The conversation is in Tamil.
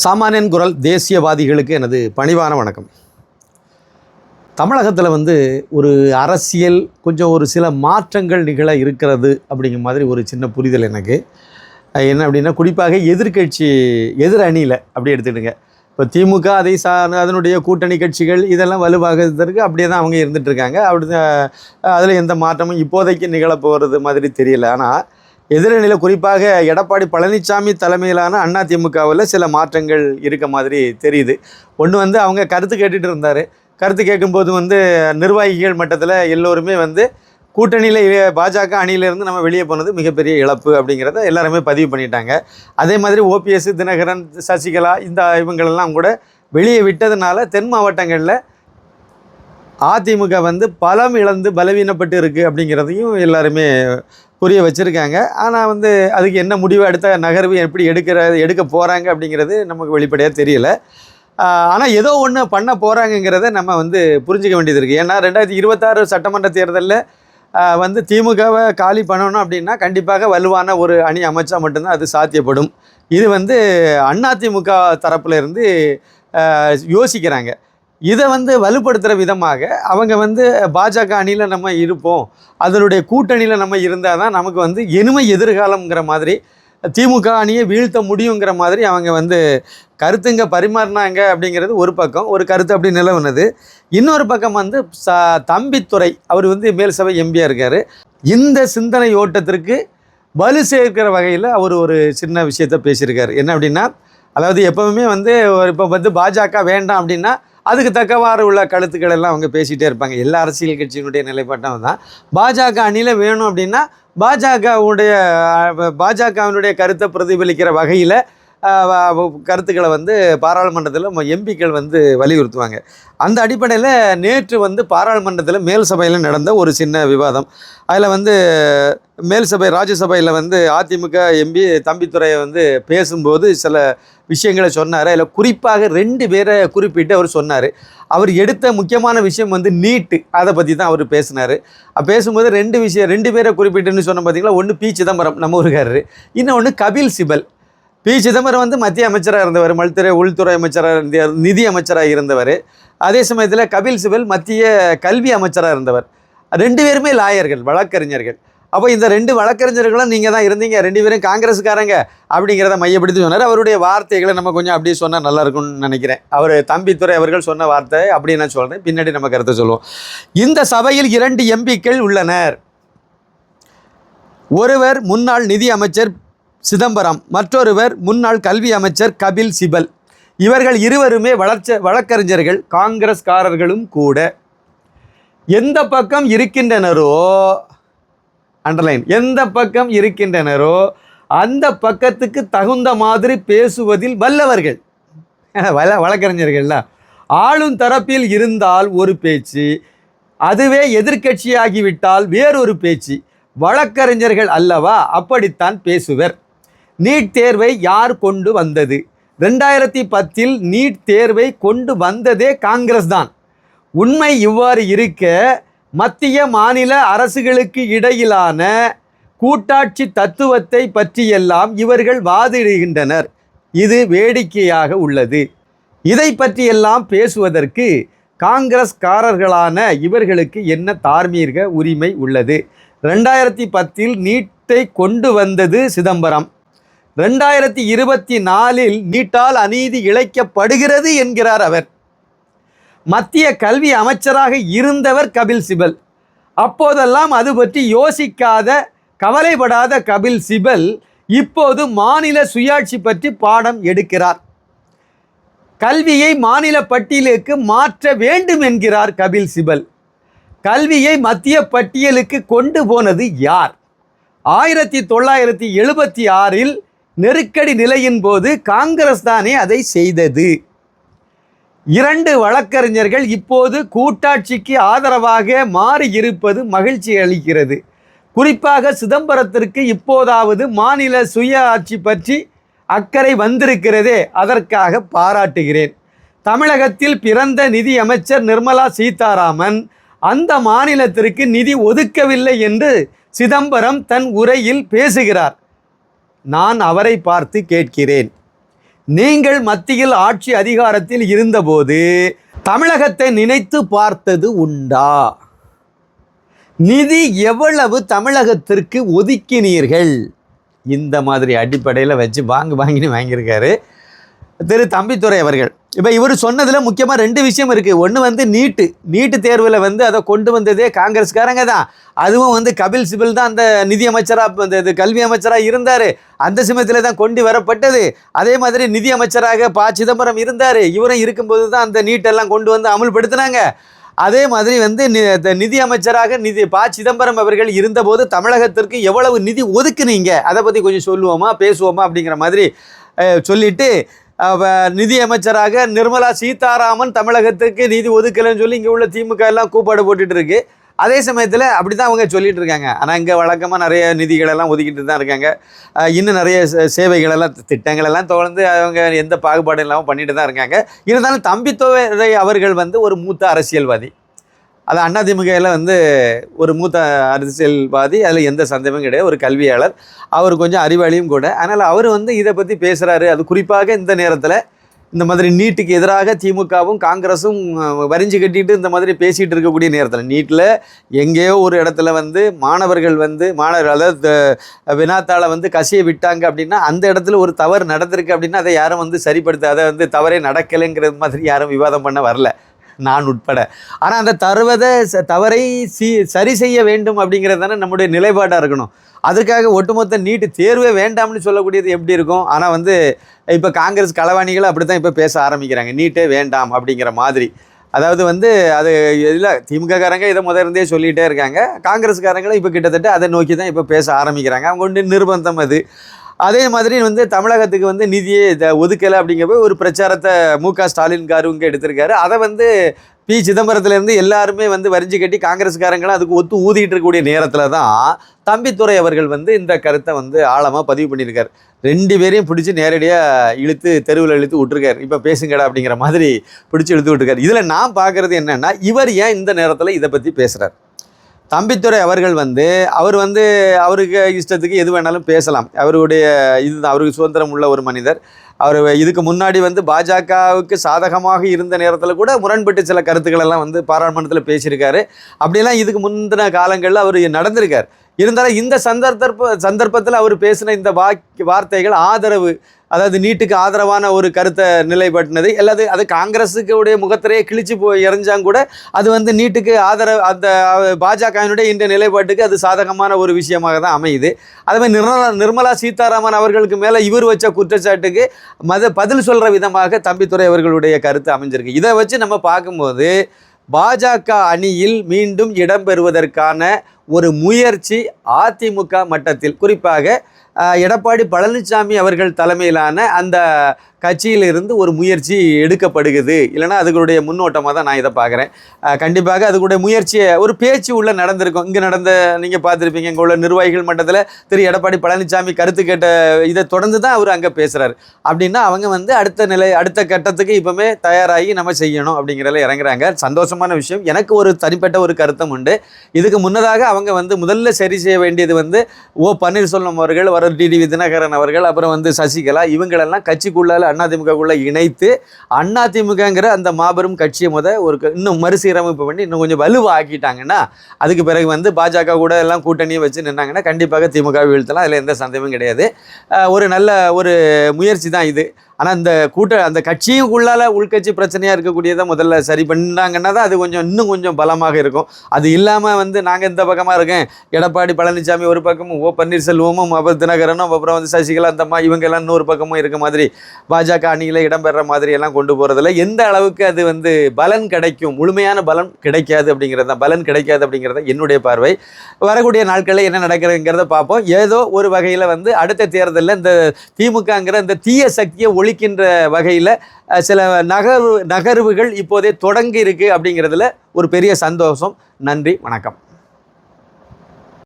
சாமானியன் குரல் தேசியவாதிகளுக்கு எனது பணிவான வணக்கம். தமிழகத்தில் வந்து ஒரு அரசியல் கொஞ்சம் ஒரு சில மாற்றங்கள் நிகழ இருக்கிறது அப்படிங்கிற மாதிரி ஒரு சின்ன புரிதல் எனக்கு. என்ன அப்படின்னா குறிப்பாக எதிர்க்கட்சி எதிர் அணியில் அப்படி எடுத்துக்கிட்டுங்க இப்போ திமுக அதை சா அதனுடைய கூட்டணி கட்சிகள் இதெல்லாம் வலுவாகிறதுக்கு அப்படியே தான் அவங்க இருந்துகிட்ருக்காங்க அப்படி அதில் எந்த மாற்றமும் இப்போதைக்கு நிகழப் போகிறது மாதிரி தெரியல. ஆனால் எதிரணியில் குறிப்பாக எடப்பாடி பழனிசாமி தலைமையிலான அதிமுகவில் சில மாற்றங்கள் இருக்க மாதிரி தெரியுது. ஒன்று வந்து அவங்க கருத்து கேட்டுகிட்டு இருந்தார். கருத்து கேட்கும்போது வந்து நிர்வாகிகள் மட்டத்தில் எல்லோருமே வந்து கூட்டணியில் பாஜக அணியிலேருந்து நம்ம வெளியே போனது மிகப்பெரிய இழப்பு அப்படிங்கிறத எல்லாருமே பதிவு பண்ணிட்டாங்க. அதே மாதிரி ஓபிஎஸ் தினகரன் சசிகலா இந்த இவங்களெல்லாம் கூட வெளியே விட்டதுனால தென் மாவட்டங்களில் அதிமுக வந்து பலம் இழந்து பலவீனப்பட்டு இருக்குது அப்படிங்கிறதையும் எல்லாருமே புரிய வச்சுருக்காங்க. ஆனால் வந்து அதுக்கு என்ன முடிவு எடுத்த நகர்வு எப்படி எடுக்கிற எடுக்க போகிறாங்க அப்படிங்கிறது நமக்கு வெளிப்படையாக தெரியல. ஆனால் ஏதோ ஒன்று பண்ண போகிறாங்கங்கிறத நம்ம வந்து புரிஞ்சிக்க வேண்டியது இருக்குது ஏன்னா ரெண்டாயிரத்தி இருபத்தாறு சட்டமன்ற தேர்தலில் வந்து திமுகவை காலி பண்ணணும் அப்படின்னா கண்டிப்பாக வலுவான ஒரு அணி அமைச்சா மட்டும்தான் அது சாத்தியப்படும். இது வந்து அதிமுக தரப்புலேருந்து யோசிக்கிறாங்க. இதை வந்து வலுப்படுத்துகிற விதமாக அவங்க வந்து பாஜக அணியில் நம்ம இருப்போம். அதனுடைய கூட்டணியில் நம்ம இருந்தால் தான் நமக்கு வந்து இனிமை எதிர்காலம்ங்கிற மாதிரி திமுக அணியை வீழ்த்த முடியுங்கிற மாதிரி அவங்க வந்து கருத்துங்க பரிமாறினாங்க அப்படிங்கிறது ஒரு பக்கம் ஒரு கருத்து அப்படி நிலவுனது. இன்னொரு பக்கம் வந்து ச தம்பித்துறை அவர் வந்து மேல் சபை எம்பியாக இருக்கார். இந்த சிந்தனை ஓட்டத்திற்கு வலு சேர்க்கிற வகையில் அவர் ஒரு சின்ன விஷயத்த பேசியிருக்காரு. என்ன அப்படின்னா அதாவது எப்பவுமே வந்து இப்போ வந்து பாஜக வேண்டாம் அப்படின்னா அதுக்கு தக்கவாறு உள்ள கழுத்துக்கள் எல்லாம் அவங்க பேசிகிட்டே இருப்பாங்க. எல்லா அரசியல் கட்சியினுடைய நிலைப்பாட்டம் தான் பாஜக அணியில் வேணும் அப்படின்னா பாஜகவுடைய பாஜகவினுடைய கருத்தை பிரதிபலிக்கிற வகையில் கருத்துக்களை வந்து பாராளுமன்றத்தில் எம்பிக்கள் வந்து வலியுறுத்துவாங்க. அந்த அடிப்படையில் நேற்று வந்து பாராளுமன்றத்தில் மேல் சபையில் நடந்த ஒரு சின்ன விவாதம். அதில் வந்து மேல் சபை ராஜ்யசபையில் வந்து அதிமுக எம்பி தம்பித்துறையை வந்து பேசும்போது சில விஷயங்களை சொன்னார். அதில் குறிப்பாக ரெண்டு பேரை குறிப்பிட்டு அவர் சொன்னார். அவர் எடுத்த முக்கியமான விஷயம் வந்து நீட்டு. அதை பற்றி தான் அவர் பேசினார். பேசும்போது ரெண்டு விஷயம் ரெண்டு பேரை குறிப்பிட்டுன்னு சொன்ன பார்த்தீங்களா ஒன்று பி சிதம்பரம் நம்ம ஊருக்காரரு. இன்னொன்று கபில் சிபல். பி. சிதம்பரம் வந்து மத்திய அமைச்சராக இருந்தவர் மல்துறை உள்துறை அமைச்சராக இருந்த நிதி அமைச்சராக இருந்தவர். அதே சமயத்தில் கபில் சிபல் மத்திய கல்வி அமைச்சராக இருந்தவர். ரெண்டு பேருமே லாயர்கள் வழக்கறிஞர்கள். அப்போ இந்த ரெண்டு வழக்கறிஞர்களும் நீங்கள் தான் இருந்தீங்க ரெண்டு பேரும் காங்கிரஸ்காரங்க அப்படிங்கிறத மையப்படுத்தி சொன்னார். அவருடைய வார்த்தைகளை நம்ம கொஞ்சம் அப்படியே சொன்னால் நல்லாயிருக்கும்னு நினைக்கிறேன். அவர் தம்பித்துறை அவர்கள் சொன்ன வார்த்தை அப்படி நான் சொல்கிறேன் பின்னாடி நம்ம கருத்தை சொல்லுவோம். இந்த சபையில் இரண்டு எம்பிக்கள் உள்ளனர். ஒருவர் முன்னாள் நிதி அமைச்சர் சிதம்பரம். மற்றொருவர் முன்னாள் கல்வி அமைச்சர் கபில் சிபல். இவர்கள் இருவருமே வளர்ச்ச வழக்கறிஞர்கள் காங்கிரஸ்காரர்களும் கூட. எந்த பக்கம் இருக்கின்றனரோ அண்டர்லைன் எந்த பக்கம் இருக்கின்றனரோ அந்த பக்கத்துக்கு தகுந்த மாதிரி பேசுவதில் வல்லவர்கள். வல வழக்கறிஞர்கள்ல. ஆளும் தரப்பில் இருந்தால் ஒரு பேச்சு அதுவே எதிர்க்கட்சியாகிவிட்டால் வேறொரு பேச்சு. வழக்கறிஞர்கள் அல்லவா அப்படித்தான் பேசுவர். நீட் தேர்வை யார் கொண்டு வந்தது? ரெண்டாயிரத்தி பத்தில் நீட் தேர்வை கொண்டு வந்ததே காங்கிரஸ் தான். உண்மை இவ்வாறு இருக்க மத்திய மாநில அரசுகளுக்கு இடையிலான கூட்டாட்சி தத்துவத்தை பற்றியெல்லாம் இவர்கள் வாதிடுகின்றனர். இது வேடிக்கையாக உள்ளது. இதை பற்றியெல்லாம் பேசுவதற்கு காங்கிரஸ்காரர்களான இவர்களுக்கு என்ன தார்மீக உரிமை உள்ளது? ரெண்டாயிரத்தி பத்தில் நீட்டை கொண்டு வந்தது சிதம்பரம். ரெண்டாயிரத்தி இருபத்தி நாலில் நீட்டால் அநீதி இழைக்கப்படுகிறது என்கிறார் அவர். மத்திய கல்வி அமைச்சராக இருந்தவர் கபில் சிபல். அப்போதெல்லாம் அது பற்றி யோசிக்காத கவலைப்படாத கபில் சிபல் இப்போது மாநில சுயாட்சி பற்றி பாடம் எடுக்கிறார். கல்வியை மாநில பட்டியலுக்கு மாற்ற வேண்டும் என்கிறார் கபில் சிபல். கல்வியை மத்திய பட்டியலுக்கு கொண்டு போனது யார்? ஆயிரத்தி தொள்ளாயிரத்தி எழுபத்தி ஆறில் நெருக்கடி நிலையின் போது காங்கிரஸ் தானே அதை செய்தது. இரண்டு வழக்கறிஞர்கள் இப்போது கூட்டாட்சிக்கு ஆதரவாக மாறி இருப்பது மகிழ்ச்சி அளிக்கிறது. குறிப்பாக சிதம்பரத்திற்கு இப்போதாவது மாநில சுய ஆட்சி பற்றி அக்கறை வந்திருக்கிறதே அதற்காக பாராட்டுகிறேன். தமிழகத்தில் பிறந்த நிதி அமைச்சர் நிர்மலா சீதாராமன் அந்த மாநிலத்திற்கு நிதி ஒதுக்கவில்லை என்று சிதம்பரம் தன் உரையில் பேசுகிறார். நான் அவரை பார்த்து கேட்கிறேன். நீங்கள் மத்தியில் ஆட்சி அதிகாரத்தில் இருந்தபோது தமிழகத்தை நினைத்து பார்த்தது உண்டா? நிதி எவ்வளவு தமிழகத்திற்கு ஒதுக்கினீர்கள்? இந்த மாதிரி அடிப்படையில் வச்சு வாங்கு வாங்கின்னு வாங்கியிருக்காரு திரு தம்பித்துரை அவர்கள். இப்போ இவர் சொன்னதில் முக்கியமாக ரெண்டு விஷயம் இருக்குது ஒன்று வந்து நீட்டு. நீட்டு தேர்வில் வந்து அதை கொண்டு வந்ததே காங்கிரஸ்காரங்க தான். அதுவும் வந்து கபில் சிபில் தான் அந்த நிதி அமைச்சராக அந்த இது கல்வி அமைச்சராக இருந்தார். அந்த சமயத்தில் தான் கொண்டு வரப்பட்டது. அதே மாதிரி நிதி அமைச்சராக ப. சிதம்பரம் இருந்தார். இவரும் இருக்கும்போது தான் அந்த நீட்டெல்லாம் கொண்டு வந்து அமுல்படுத்தினாங்க. அதே மாதிரி வந்து நி- த- நிதி அமைச்சராக நிதி ப. சிதம்பரம் அவர்கள் இருந்தபோது தமிழகத்திற்கு எவ்வளவு நிதி ஒதுக்குனீங்க? அதை பற்றி கொஞ்சம் சொல்லுவோமா? பேசுவோமா? அப்படிங்கிற மாதிரி சொல்லிட்டு நிதி அமைச்சராக நிர்மலா சீதாராமன் தமிழகத்துக்கு நிதி ஒதுக்கலைன்னு சொல்லி இங்கே உள்ள திமுக எல்லாம் கூப்பாடு போட்டுட்டு இருக்கு. அதே சமயத்தில் அப்படி தான் அவங்க சொல்லிகிட்டு இருக்காங்க. ஆனால் இங்கே வழக்கமாக நிறைய நிதிகளெல்லாம் ஒதுக்கிட்டு தான் இருக்காங்க. இன்னும் நிறைய சே- திட்டங்களெல்லாம் தொடர்ந்து அவங்க எந்த பாகுபாடும் இல்லாமல் பண்ணிட்டு தான் இருக்காங்க. இருந்தாலும் தம்பித்தோவை அவர்கள் வந்து ஒரு மூத்த அரசியல்வாதி. அது அதிமுகவில் வந்து ஒரு மூத்த அரசியல்வாதி அதில் எந்த சந்தேகமும் கிடையாது. ஒரு கல்வியாளர். அவர் கொஞ்சம் அறிவாளியும் கூட. அதனால் அவர் வந்து இதை பற்றி பேசுகிறாரு அது குறிப்பாக இந்த நேரத்தில் இந்த மாதிரி நீட்டுக்கு எதிராக திமுகவும் காங்கிரஸும் வரிஞ்சு கட்டிட்டு இந்த மாதிரி பேசிகிட்டு இருக்கக்கூடிய நேரத்தில் நீட்டில் எங்கேயோ ஒரு இடத்துல வந்து மாணவர்கள் வந்து மாணவர்கள் அதாவது வினாத்தாளை வந்து கசிய விட்டாங்க அப்படின்னா அந்த இடத்துல ஒரு தவறு நடந்திருக்கு அப்படின்னா அதை யாரும் வந்து சரிப்படுத்த அதை வந்து தவறே நடக்கலைங்கிறது மாதிரி யாரும் விவாதம் பண்ண வரல. நான் உட்பட. ஆனால் அந்த தருவதை ச- தவறை சி சரி செய்ய வேண்டும் அப்படிங்கிறது தானே நம்முடைய நிலைப்பாடாக இருக்கணும். அதுக்காக ஒட்டுமொத்த நீட்டு தேர்வே வேண்டாம்னு சொல்லக்கூடியது எப்படி இருக்கும்? ஆனால் வந்து இப்போ காங்கிரஸ் களவாணிகள் அப்படி தான் இப்போ பேச ஆரம்பிக்கிறாங்க. நீட்டே வேண்டாம் அப்படிங்கிற மாதிரி. அதாவது வந்து அது இல்லை திமுககாரங்க இதை முதல் இருந்தே சொல்லிகிட்டே இருக்காங்க. காங்கிரஸ்காரங்களும் இப்போ கிட்டத்தட்ட அதை நோக்கி தான் இப்போ பேச ஆரம்பிக்கிறாங்க. அவங்க ஒன்று நிர்பந்தம் அது. அதே மாதிரி வந்து தமிழகத்துக்கு வந்து நிதியை இதை ஒதுக்கலை அப்படிங்கிறப்ப ஒரு பிரச்சாரத்தை மு க ஸ்டாலின் காருங்க எடுத்திருக்காரு. அதை வந்து பி சிதம்பரத்துலேருந்து எல்லாருமே வந்து வரிஞ்சு கட்டி காங்கிரஸ்காரங்களும் அதுக்கு ஒத்து ஊதிட்டு இருக்கக்கூடிய நேரத்தில் தான் தம்பித்துறை அவர்கள் வந்து இந்த கருத்தை வந்து ஆழமாக பதிவு பண்ணியிருக்கார். ரெண்டு பேரையும் பிடிச்சி நேரடியாக இழுத்து தெருவில் இழுத்து விட்டுருக்கார். இப்போ பேசுங்கடா அப்படிங்கிற மாதிரி பிடிச்சி இழுத்து விட்டுருக்கார். இதில் நான் பார்க்குறது என்னென்னா இவர் ஏன் இந்த நேரத்தில் இதை பற்றி பேசுகிறார் தம்பித்துறை அவர்கள் வந்து அவர் வந்து அவருக்கு இஷ்டத்துக்கு எது வேணாலும் பேசலாம். அவருடைய இதுதான் அவருக்கு சுதந்திரம் உள்ள ஒரு மனிதர். அவர் இதுக்கு முன்னாடி வந்து பாஜகவுக்கு சாதகமாக இருந்த நேரத்தில் கூட முரண்பட்டு சில கருத்துக்கள் எல்லாம் வந்து பாராளுமன்றத்தில் பேசியிருக்காரு. அப்படிலாம் இதுக்கு முந்தின காலங்களில் அவர் நடந்திருக்கார். இருந்தாலும் இந்த சந்தர்ப்ப சந்தர்ப்பத்தில் அவர் பேசின இந்த வாக் வார்த்தைகள் ஆதரவு அதாவது நீட்டுக்கு ஆதரவான ஒரு கருத்தை நிலைப்பட்டினது அல்லது அது காங்கிரஸுக்கு உடைய முகத்திலேயே கிழிச்சு போய் இறைஞ்சாங்க கூட அது வந்து நீட்டுக்கு ஆதரவு அந்த பாஜகவினுடைய இந்த நிலைப்பாட்டுக்கு அது சாதகமான ஒரு விஷயமாக தான் அமையுது. அதே மாதிரி நிர்மலா நிர்மலா சீதாராமன் அவர்களுக்கு மேலே இவர் வச்ச குற்றச்சாட்டுக்கு மத பதில் சொல்கிற விதமாக தம்பித்துறை அவர்களுடைய கருத்து அமைஞ்சிருக்கு. இதை வச்சு நம்ம பார்க்கும்போது பாஜக அணியில் மீண்டும் இடம்பெறுவதற்கான ஒரு முயற்சி அதிமுக மட்டத்தில் குறிப்பாக எடப்பாடி பழனிசாமி அவர்கள் தலைமையிலான அந்த கட்சியிலிருந்து ஒரு முயற்சி எடுக்கப்படுகிறது. இல்லைன்னா அதுகளுடைய முன்னோட்டமாக தான் நான் இதை பார்க்குறேன். கண்டிப்பாக அதுகளுடைய முயற்சியை ஒரு பேச்சு உள்ளே நடந்திருக்கும். இங்கே நடந்த நீங்கள் பார்த்துருப்பீங்க இங்கே உள்ள நிர்வாகிகள் மட்டத்தில் திரு எடப்பாடி பழனிசாமி கருத்து கேட்ட இதை தொடர்ந்து தான் அவர் அங்கே பேசுகிறாரு அப்படின்னா அவங்க வந்து அடுத்த நிலை அடுத்த கட்டத்துக்கு இப்போமே தயாராகி நம்ம செய்யணும் அப்படிங்கிறதுல இறங்குறாங்க. சந்தோஷமான விஷயம். எனக்கு ஒரு தனிப்பட்ட ஒரு கருத்தம் உண்டு. இதுக்கு முன்னதாக அவங்க வந்து முதல்ல சரி செய்ய வேண்டியது வந்து ஓ பன்னீர்செல்வம் அவர்கள் வர டிடிவி தினகரன் அவர்கள் அப்புறம் வந்து சசிகலா இவங்களெல்லாம் கட்சிக்குள்ளால அதிமுகக்குள்ளே இணைத்து அதிமுகங்கிற அந்த மாபெரும் கட்சியை முத ஒரு இன்னும் மறுசீரமைப்பு பண்ணி இன்னும் கொஞ்சம் வலுவாக ஆக்கிட்டாங்கன்னா அதுக்கு பிறகு வந்து பாஜக கூட எல்லாம் கூட்டணியை வச்சு நின்னாங்கன்னா கண்டிப்பாக திமுக வீழ்த்தலாம். அதில் எந்த சந்தேகமும் கிடையாது. ஒரு நல்ல ஒரு முயற்சி தான் இது. ஆனால் இந்த கூட்ட அந்த கட்சியுக்குள்ளால உள்கட்சி பிரச்சனையாக இருக்கக்கூடியதை முதல்ல சரி பண்ணாங்கன்னா தான் அது கொஞ்சம் இன்னும் கொஞ்சம் பலமாக இருக்கும். அது இல்லாமல் வந்து நாங்கள் இந்த பக்கமாக இருக்கேன். எடப்பாடி பழனிசாமி ஒரு பக்கமும் ஓ பன்னீர்செல்வமும் அப்புறம் தினகரனும் அப்புறம் வந்து சசிகலா அந்த மா இவங்க எல்லாம் இன்னொரு பக்கமும் இருக்க மாதிரி பாஜக அணியில் இடம்பெற மாதிரி எல்லாம் கொண்டு போகிறதுல எந்த அளவுக்கு அது வந்து பலன் கிடைக்கும் முழுமையான பலன் கிடைக்காது அப்படிங்கிறது தான் பலன் கிடைக்காது அப்படிங்கிறது என்னுடைய பார்வை. வரக்கூடிய நாட்களில் என்ன நடக்கிறதுங்கிறத பார்ப்போம். ஏதோ ஒரு வகையில் வந்து அடுத்த தேர்தலில் இந்த திமுகங்கிற இந்த தீய சக்தியை ஒளி அளிக்கின்ற வகையில் சில நகர்வு நகர்வுகள் இப்போதே தொடங்கி இருக்கு அப்படிங்கிறதுல ஒரு பெரிய சந்தோஷம். நன்றி வணக்கம்.